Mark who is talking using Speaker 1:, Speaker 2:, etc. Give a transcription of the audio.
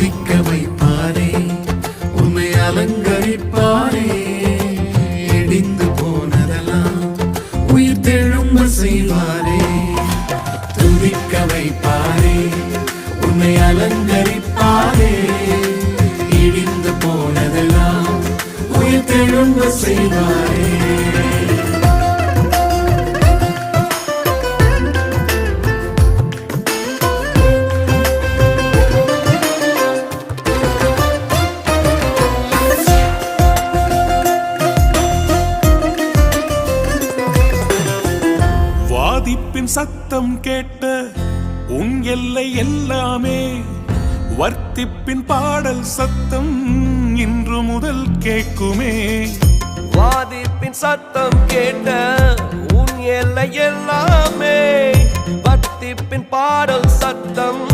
Speaker 1: துதிக்க வைப்பாரே உன்னை அலங்கரிப்பாரே இடிந்து போனதெல்லாம் உயிர் தெழும்ப செய்வாரே துதிக்க வைப்பாரே உன்னை அலங்கரிப்பாரே இடிந்து போனதெல்லாம் உயிர் தெழும்ப செய்வாரே
Speaker 2: வாதிப்பின் சத்தம் கேட்ட உன் எல்லை எல்லாமே வர்த்திப்பின் பாடல் சத்தம் இன்று முதல் கேட்குமே.
Speaker 3: வாதிப்பின் சத்தம் கேட்ட உன் எல்லை எல்லாமே வர்த்திப்பின் பாடல் சத்தம்